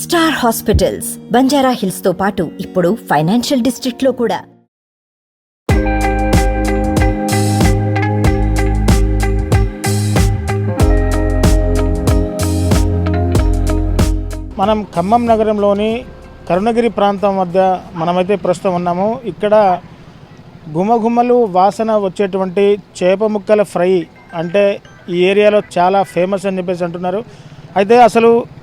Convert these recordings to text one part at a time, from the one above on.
Star hospitals Banjara హిల్స్తో పాటు ఇప్పుడు financial డిస్ట్రిక్ట్లో కూడా. మనం ఖమ్మం నగరంలోని కరుణగిరి ప్రాంతం మధ్య మనమైతే ప్రస్తుతం ఉన్నాము. ఇక్కడ గుమగుమలు వాసన వచ్చేటువంటి చేప ముక్కల ఫ్రై అంటే ఈ ఏరియాలో చాలా ఫేమస్ అని చెప్పేసి అంటున్నారు. అయితే అసలు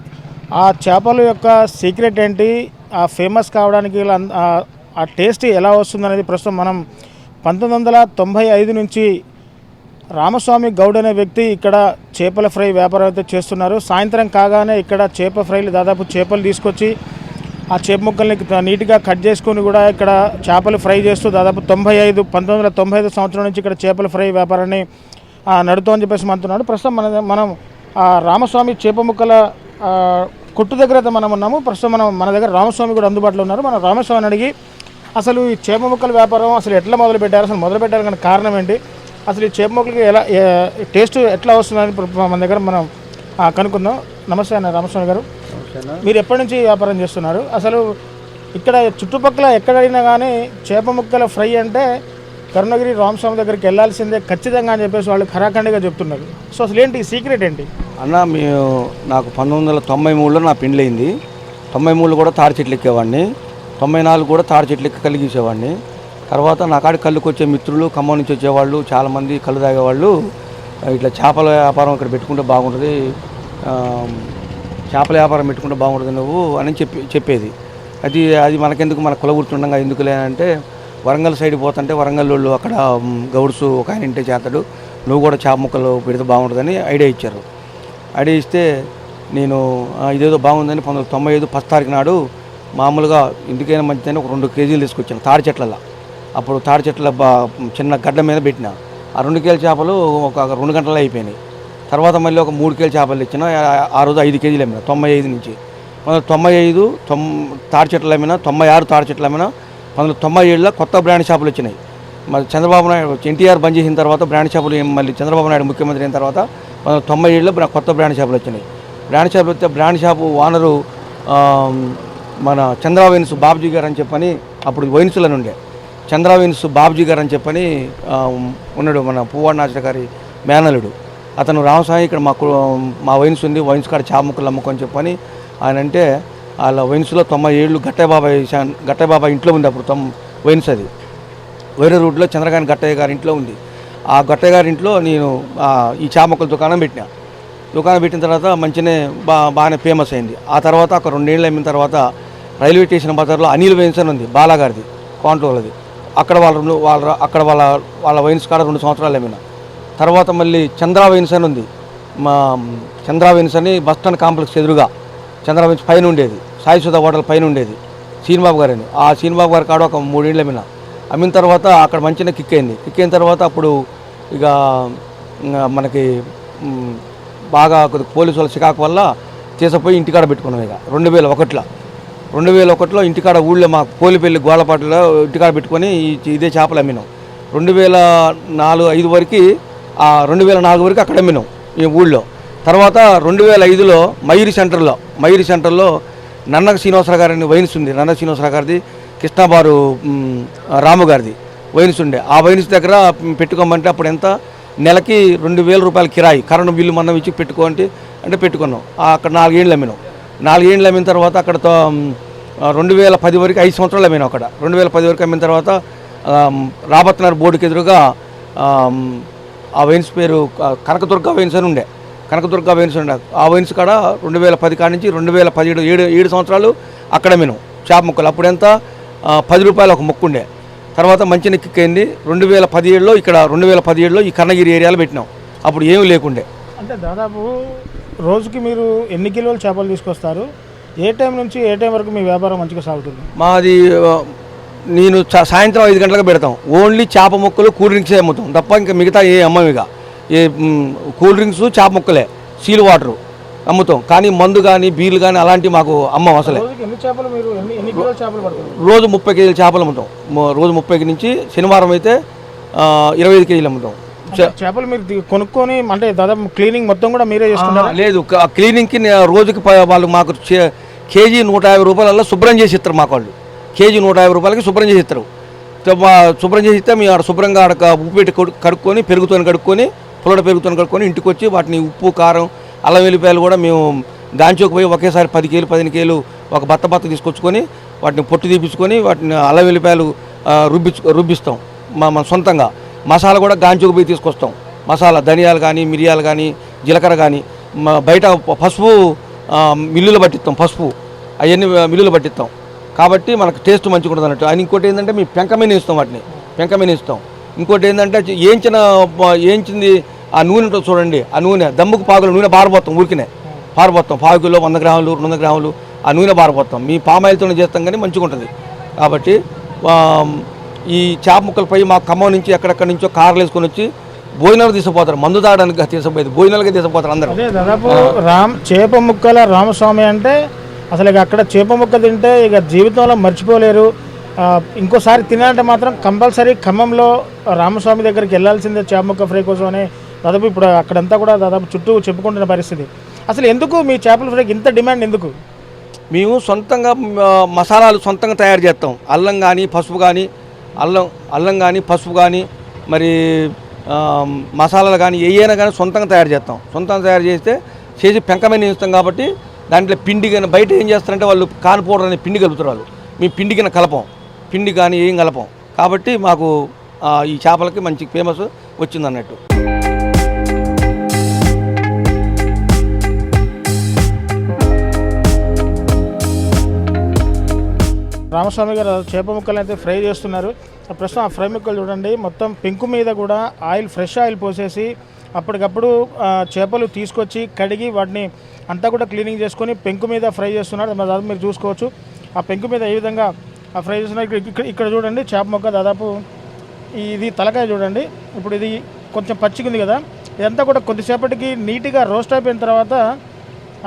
ఆ చేపల యొక్క సీక్రెట్ ఏంటి? ఆ ఫేమస్ కావడానికి ఆ- టేస్ట్ ఎలా వస్తుందనేది ప్రస్తుతం మనం పంతొమ్మిది వందల తొంభై ఐదు నుంచి రామస్వామి గౌడ్ అనే వ్యక్తి ఇక్కడ చేపల ఫ్రై వ్యాపారం అయితే చేస్తున్నారు. సాయంత్రం కాగానే ఇక్కడ చేప ఫ్రైలు దాదాపు చేపలు తీసుకొచ్చి ఆ చేప ముక్కల్ని నీట్గా కట్ చేసుకొని కూడా ఇక్కడ చేపలు ఫ్రై చేస్తూ దాదాపు తొంభై ఐదు పంతొమ్మిది వందల తొంభై ఐదు సంవత్సరం నుంచి ఇక్కడ చేపల ఫ్రై వ్యాపారాన్ని ఆ, అని చెప్పేసి అంటున్నాడు ప్రస్తుతం మన మనం ఆ, రామస్వామి చేప ముక్కల కొట్టు దగ్గర అయితే మనం ఉన్నాము. ప్రస్తుతం మనం మన దగ్గర రామస్వామి కూడా అందుబాటులో ఉన్నారు. మనం రామస్వామిని అడిగి అసలు ఈ చేప ముక్కల వ్యాపారం అసలు ఎట్లా మొదలు పెట్టారు? అసలు మొదలు పెట్టారు కారణం ఏంటి? అసలు ఈ చేప ముక్కలకి ఎలా టేస్ట్ ఎట్లా వస్తుందని మన దగ్గర మనం కనుక్కుందాం. నమస్తే అన్న రామస్వామి గారు. మీరు ఎప్పటి నుంచి వ్యాపారం చేస్తున్నారు? అసలు ఇక్కడ చుట్టుపక్కల ఎక్కడైనా కానీ చేప ముక్కల ఫ్రై అంటే కరుణగిరి రామస్వామి దగ్గరికి వెళ్ళాల్సిందే ఖచ్చితంగా అని చెప్పేసి వాళ్ళు ఖరాఖండిగా చెప్తున్నారు. సో అసలు ఏంటి సీక్రెట్ ఏంటి? అన్న మేము నాకు పంతొమ్మిది వందల తొంభై మూడులో నా పెళ్ళయింది తొంభై మూడులో కూడా తాడి చెట్లు ఎక్కేవాడిని. తొంభై నాలుగు కూడా తాడి చెట్లు ఎక్కి కలిగించేవాడిని తర్వాత నా కాడి కళ్ళుకు వచ్చే మిత్రులు ఖమ్మం నుంచి వచ్చేవాళ్ళు చాలామంది కళ్ళు తాగేవాళ్ళు. ఇట్లా చేపల వ్యాపారం ఇక్కడ పెట్టుకుంటే బాగుంటుంది. చేపల వ్యాపారం పెట్టుకుంటే బాగుంటుంది నువ్వు అని చెప్పి చెప్పేది. అది అది మనకెందుకు? మన కుల గుర్తుండగా ఎందుకులే అంటే వరంగల్ సైడ్ పోతుంటే వరంగల్ వాళ్ళు అక్కడ గౌడ్సు గౌడ్స్ ఒక ఆయన ఇంటే చేస్తాడు. నువ్వు కూడా చేప ముక్కలు పెడితే బాగుంటుందని ఐడియా ఇచ్చారు. అడిగిస్తే నేను ఇదేదో బాగుందని పంతొమ్మిది వందల తొంభై ఐదు ఫస్ట్ తారీఖు నాడు మామూలుగా ఇందుకైనా మంచిదని ఒక రెండు కేజీలు తీసుకొచ్చాను తాడి చెట్లలో అప్పుడు తాడి చెట్ల బా చిన్న గడ్డ మీద పెట్టిన. ఆ రెండు కేజీల చేపలు ఒక రెండు గంటలు అయిపోయినాయి. తర్వాత మళ్ళీ ఒక మూడు కేజీ చేపలు ఇచ్చిన ఆ- ఆ రోజు ఐదు కేజీలు అమ్మిన తొంభై ఐదు నుంచి. పంతొమ్మిది తొంభై ఐదు తొమ్ తాడి చెట్లు అమ్మిన తొంభై ఆరు తాడి చెట్లు అమ్మిన పంతొమ్మిది తొంభై ఏడులో కొత్త బ్రాండ్ షాపులు వచ్చినాయి. మరి చంద్రబాబు నాయుడు ఎన్టీఆర్ బంద్ చేసిన తర్వాత బ్రాండ్ షాపులు మళ్ళీ చంద్రబాబు నాయుడు ముఖ్యమంత్రి అయిన తర్వాత తొంభై ఏళ్ళలో కొత్త బ్రాండ్ షాపులు వచ్చినాయి. బ్రాండ్ షాపులు వస్తే బ్రాండ్ షాపు ఓనరు మన చంద్ర వైన్స్ బాబుజీ గారు అని చెప్పని అప్పుడు వైన్సులను ఉండే. చంద్ర వైన్స్ బాబుజీ గారు అని చెప్పని ఉన్నాడు మన పువ్వాడ నాచర గారి మేనలుడు అతను రామస్వామి ఇక్కడ మాకు మా వైన్స్ ఉంది వైన్స్ కాడ చాముక్కలు అమ్ముకొని చెప్పని ఆయన అంటే వాళ్ళ వైన్స్లో తొంభై ఏళ్ళు గట్టయ్య బాబాయ్ గట్టయ్య బాబాయ్ ఇంట్లో ఉంది అప్పుడు తొమ్ వైన్స్ అది. వేరే రూట్లో చంద్రకాంత్ గట్టయ్య గారి ఇంట్లో ఉంది. ఆ గట్టయ్య గారి ఇంట్లో నేను ఈ చామక్కల దుకాణం పెట్టిన. దుకాణం పెట్టిన తర్వాత మంచినే బా బాగానే ఫేమస్ అయింది. ఆ తర్వాత ఒక రెండేళ్ళు అయిన తర్వాత రైల్వే స్టేషన్ బజార్లో అనిల్ వైన్స్ అని ఉంది బాలాగారిది కాంట్రోల్ది. అక్కడ వాళ్ళ రెండు వాళ్ళ అక్కడ వాళ్ళ వాళ్ళ వైన్స్ కాడ రెండు సంవత్సరాలు అమ్మిన తర్వాత మళ్ళీ చంద్ర వైన్స్ అని ఉంది. మా చంద్ర వైన్స్ అని బస్ స్టాండ్ కాంప్లెక్స్ ఎదురుగా. చంద్ర వైన్స్ పైన ఉండేది. సాయి సుధా హోటల్ పైన ఉండేది. సీనిబాబు గారు అని ఆ సీనిబాబు గారి కాడ ఒక మూడేళ్ళు అమ్మిన అమ్మిన తర్వాత అక్కడ మంచిగా కిక్ అయింది. కిక్ అయిన తర్వాత అప్పుడు ఇక మనకి బాగా కొద్దిగా పోలీసు వాళ్ళ చికాకు వల్ల చేసపోయి ఇంటికాడ పెట్టుకున్నాం ఇక. రెండు వేల ఒకటిలో. రెండు వేల ఒకటిలో ఇంటికాడ ఊళ్ళో మా కోలిపల్లి గోళ్ళపాటలో ఇంటికాడ పెట్టుకొని ఇదే చేపలు అమ్మినాం. రెండు వేల నాలుగు ఐదు వరకు ఆ రెండు వేల నాలుగు వరకు అక్కడ అమ్మినాం ఈ ఊళ్ళో. తర్వాత రెండు వేల ఐదులో మయూరి సెంటర్లో మయూరి సెంటర్లో నన్నక శ్రీనివాసరావు గారిని వైన్స్ ఉంది నన్న శ్రీనివాసరావు గారిది కృష్ణాబారు రాముగారిది. రాము గారిది వైన్స్ ఉండే ఆ వైన్స్ దగ్గర పెట్టుకోమంటే అప్పుడు ఎంత? నెలకి రెండు వేల రూపాయల కిరాయి. కరెంటు బిల్లు మనం ఇచ్చి పెట్టుకోండి అంటే పెట్టుకున్నాం. ఆ అక్కడ నాలుగేళ్ళు అమ్మినాం. నాలుగేళ్ళు అమ్మిన తర్వాత అక్కడ రెండు వేల పది వరకు ఐదు సంవత్సరాలు అమ్మినాం అక్కడ. రెండు వేల పది వరకు అమ్మిన తర్వాత రాబత్నగర్ బోర్డుకి ఎదురుగా ఆ, వైన్స్ పేరు కనకదుర్గ వైన్స్ అని ఉండే. కనకదుర్గ వైన్స్ ఉండే. ఆ వైన్స్ కాడ రెండు వేల పది కాడ నుంచి రెండు వేల పదిహేడు ఏడు ఏడు సంవత్సరాలు అక్కడ మినం చేప ముక్కలు. అప్పుడు ఎంత? పది రూపాయలు ఒక ముక్కు ఉండే తర్వాత మంచి నెక్కింది రెండు వేల పదిహేడులో ఇక్కడ రెండు వేల పదిహేడులో ఈ కన్నగిరి ఏరియాలో పెట్టినాం. అప్పుడు ఏమీ లేకుండే. అంటే దాదాపు రోజుకి మీరు ఎన్ని కిలోల చేపలు తీసుకొస్తారు? ఏ టైం నుంచి ఏ టైం వరకు మీ వ్యాపారం మంచిగా సాగుతుంది? మాది నేను సాయంత్రం ఐదు గంటలకు పెడతాం. ఓన్లీ చేప ముక్కలు కూల్ డ్రింక్సే అమ్ముతాం. తప్ప ఇంకా మిగతా ఏ అమ్మం ఇక. ఏ కూల్ డ్రింక్స్ చేప ముక్కలే. Seal water. అమ్ముతాం. కానీ మందు కానీ బీర్లు కానీ అలాంటివి మాకు అమ్మం అసలే. రోజు ముప్పై కేజీల చేపలు అమ్ముతాం. రోజు ముప్పై నుంచి శనివారం అయితే ఇరవై ఐదు కేజీలు అమ్ముతాం. చేపలు మీరు కొనుక్కొని అంటే దాదాపు క్లీనింగ్ మొత్తం కూడా మీరే చేసుకుంటారా? లేదు. క్లీనింగ్కి రోజుకి వాళ్ళు మాకు కేజీ నూట యాభై రూపాయలలో శుభ్రం చేసి ఇస్తారు మాకు వాళ్ళు. కేజీ నూట యాభై రూపాయలకి శుభ్రం చేసి ఇస్తారు. శుభ్రం చేసి ఇస్తే మేము ఆడ శుభ్రంగా ఆడ ఉప్పు పెట్టి కడు- కడుక్కొని పెరుగుతో కడుక్కొని పుల్లడ పెరుగుతో కడుక్కొని ఇంటికి వచ్చి వాటిని ఉప్పు కారం అల్లం వెల్లిపాయలు కూడా మేము దాంచోకి పోయి ఒకేసారి పది కేలు పదిహేను కేలు ఒక బత్త బత్త తీసుకొచ్చుకొని వాటిని పొట్టు తీపించుకొని వాటిని అల్లం వెల్లిపాయలు ఆ, రుబ్బించు రుబ్బిస్తాం. మా మన సొంతంగా. మసాలా కూడా గాంచోకి పోయి తీసుకొస్తాం. మసాలా ధనియాలు కానీ మిరియాలు కానీ జీలకర్ర కానీ బయట పసుపు మిల్లులు పట్టిస్తాం పసుపు. అవన్నీ మిల్లులు పట్టిస్తాం. కాబట్టి మనకు టేస్ట్ మంచిగా ఉంటుంది అన్నట్టు. అని ఇంకోటి ఏంటంటే మీ పెంక ఇస్తాం వాటిని. పెంక ఇస్తాం ఇంకోటి ఏంటంటే ఏంచిన ఏంచింది ఆ నూనె ఉంటుంది చూడండి ఆ నూనె దమ్ముకు పాకులు నూనె పారబోతాం ఊరికినే. పారబోతాం పావు కిలో వంద గ్రాములు రెండు వందల గ్రాములు ఆ నూనె పారబోతాం మీ పామాయిల్తోనే చేస్తాం కానీ మంచిగా ఉంటుంది. కాబట్టి ఈ చేప ముక్కలపై మా ఖమ్మం నుంచి ఎక్కడెక్కడి నుంచో కార్లు వేసుకొని వచ్చి భోజనాలు తీసుకుపోతారు. మందు తాగడానికి తీసుకుపోయేది భోజనాలకే తీసుకుపోతారు అందరూ. అదే దాదాపు రామ్ చేప ముక్కల రామస్వామి అంటే అసలు ఇక అక్కడ చేప ముక్క తింటే ఇక జీవితంలో మర్చిపోలేరు. ఇంకోసారి తినాలంటే మాత్రం కంపల్సరీ ఖమ్మంలో రామస్వామి దగ్గరికి వెళ్ళాల్సిందే చేప ముక్క ఫ్రై కోసం అని దాదాపు ఇప్పుడు అక్కడంతా కూడా దాదాపు చుట్టూ చెప్పుకుంటున్న పరిస్థితి. అసలు ఎందుకు మీ చేపల ఫ్రైకి ఇంత డిమాండ్ ఎందుకు? మేము సొంతంగా మసాలాలు సొంతంగా తయారు చేస్తాం. అల్లం కానీ పసుపు కానీ అల్లం అల్లం కానీ పసుపు కానీ మరి మసాలాలు కానీ ఏయైనా కానీ సొంతంగా తయారు చేస్తాం. సొంతంగా తయారు చేస్తే చేసి పెంకమైన ఇస్తాం కాబట్టి దాంట్లో పిండి కానీ బయట ఏం చేస్తారంటే వాళ్ళు కాన్ పౌడర్ అనే పిండి కలుపుతారు వాళ్ళు. మేము పిండి కింద కలపం. పిండి కానీ ఏం కలపం. కాబట్టి మాకు ఈ చేపలకి మంచి ఫేమస్ వచ్చింది రామస్వామి గారు చేప ముక్కలు అయితే ఫ్రై చేస్తున్నారు. ప్రస్తుతం ఆ ఫ్రై ముక్కలు చూడండి. మొత్తం పెంకు మీద కూడా ఆయిల్ ఫ్రెష్ ఆయిల్ పోసేసి అప్పటికప్పుడు చేపలు తీసుకొచ్చి కడిగి వాటిని అంతా కూడా క్లీనింగ్ చేసుకొని పెంకు మీద ఫ్రై చేస్తున్నారు. దాదాపు మీరు చూసుకోవచ్చు. ఆ పెంకు మీద ఏ విధంగా ఆ ఫ్రై చేస్తున్నారు. ఇక్కడ ఇక్కడ చూడండి చేప ముక్క దాదాపు ఇది తలకాయ చూడండి. ఇప్పుడు ఇది కొంచెం పచ్చిగుంది కదా. ఇదంతా కూడా కొద్దిసేపటికి నీట్గా రోస్ట్ అయిపోయిన తర్వాత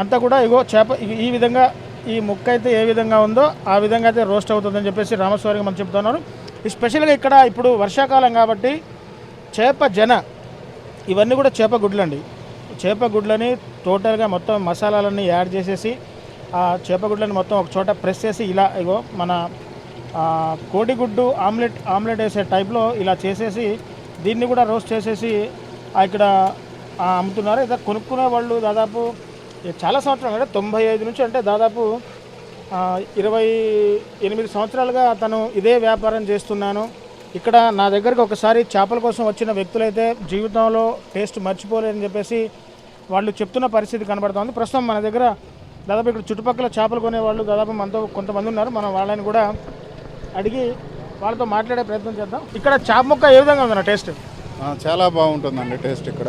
అంతా కూడా ఇగో చేప ఈ విధంగా ఈ ముక్క అయితే ఏ విధంగా ఉందో ఆ విధంగా అయితే రోస్ట్ అవుతుందని చెప్పేసి రామస్వామికి మనం చెప్తున్నారు. ఈ స్పెషల్గా ఇక్కడ ఇప్పుడు వర్షాకాలం కాబట్టి చేప జన ఇవన్నీ కూడా చేప గుడ్లండి. చేప గుడ్లని టోటల్గా మొత్తం మసాలాలన్నీ యాడ్ చేసేసి ఆ చేప గుడ్లని మొత్తం ఒక చోట ప్రెస్ చేసి ఇలా ఇగో మన కోడిగుడ్డు ఆమ్లెట్ ఆమ్లెట్ వేసే టైప్లో ఇలా చేసేసి దీన్ని కూడా రోస్ట్ చేసేసి ఇక్కడ అమ్ముతున్నారు. ఇక కొనుక్కునే వాళ్ళు దాదాపు చాలా సంవత్సరాలు అంటే తొంభై ఐదు నుంచి అంటే దాదాపు ఇరవై ఎనిమిది సంవత్సరాలుగా తను ఇదే వ్యాపారం చేస్తున్నాను. ఇక్కడ నా దగ్గరకు ఒకసారి చేపల కోసం వచ్చిన వ్యక్తులైతే జీవితంలో టేస్ట్ మర్చిపోలేదని చెప్పేసి వాళ్ళు చెప్తున్న పరిస్థితి కనబడుతుంది. ప్రస్తుతం మన దగ్గర దాదాపు ఇక్కడ చుట్టుపక్కల చేపలు కొనేవాళ్ళు దాదాపు మనతో కొంతమంది ఉన్నారు. మనం వాళ్ళని కూడా అడిగి వాళ్ళతో మాట్లాడే ప్రయత్నం చేద్దాం. ఇక్కడ చేప ముక్క ఏ విధంగా ఉందన్న టేస్ట్? చాలా బాగుంటుందండి టేస్ట్ ఇక్కడ.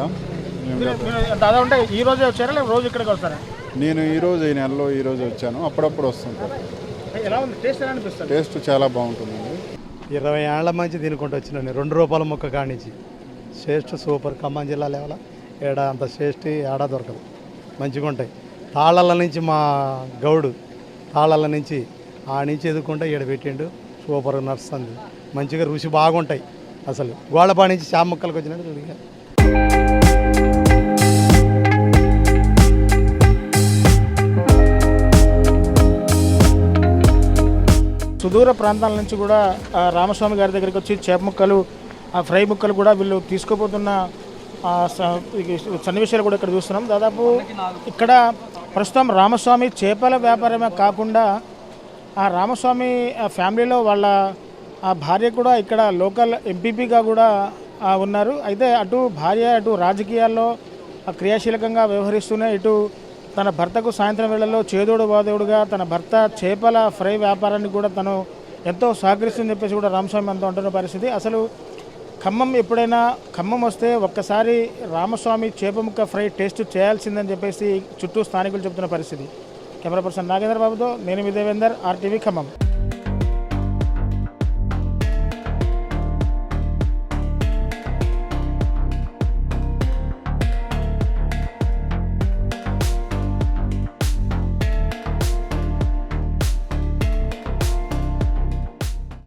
దాదాపు ఈ రోజే వచ్చారా లేదా రోజు ఇక్కడికి వస్తారా? నేను ఈరోజు ఈ నెలలో ఈరోజు వచ్చాను. అప్పుడప్పుడు వస్తుంటాను ఎలా ఉంది? టేస్ట్ ఎలా అనిపిస్తుంది? టేస్ట్ చాలా బాగుంటుందండి. ఇరవై ఏళ్ళ మంచి తినుకుంటూ వచ్చినాను రెండు రూపాయల ముక్క కానించి శ్రేష్ఠ సూపర్ ఖమ్మం జిల్లా లెవెల. ఏడ అంత శ్రేష్ఠి ఏడా దొరకదు. మంచిగా ఉంటాయి. తాళాల నుంచి మా గౌడు తాళాల నుంచి ఆ నుంచి ఎదుర్కొంటే ఈడ పెట్టిండు. సూపర్ నడుస్తుంది మంచిగా రుచి బాగుంటాయి అసలు. గోడపా నుంచి చామ ముక్కలకు వచ్చినట్టు సుదూర ప్రాంతాల నుంచి కూడా రామస్వామి గారి దగ్గరికి వచ్చి చేప ముక్కలు ఆ ఫ్రై ముక్కలు కూడా వీళ్ళు తీసుకుపోతున్న స- సన్నివేశాలు కూడా ఇక్కడ చూస్తున్నాం. దాదాపు ఇక్కడ ప్రస్తుతం రామస్వామి చేపల వ్యాపారమే కాకుండా ఆ రామస్వామి ఫ్యామిలీలో వాళ్ళ ఆ భార్య కూడా ఇక్కడ లోకల్ ఎంపీపీగా కూడా ఉన్నారు. అయితే అటు భార్య అటు రాజకీయాల్లో క్రియాశీలకంగా వ్యవహరిస్తూనే ఇటు తన భర్తకు సాయంత్రం వేళల్లో చేదోడు వాదోడుగా తన భర్త చేపల ఫ్రై వ్యాపారాన్ని కూడా తను ఎంతో సహకరిస్తుందని చెప్పేసి కూడా రామస్వామి అంతా ఉంటున్న పరిస్థితి. అసలు ఖమ్మం ఎప్పుడైనా ఖమ్మం వస్తే ఒక్కసారి రామస్వామి చేప ముక్క ఫ్రై టేస్ట్ చేయాల్సిందని చెప్పేసి చుట్టూ స్థానికులు చెబుతున్న పరిస్థితి. కెమెరా పర్సన్ నాగేంద్ర బాబుతో నేను మీ దేవేందర్ ఆర్టీవీ ఖమ్మం.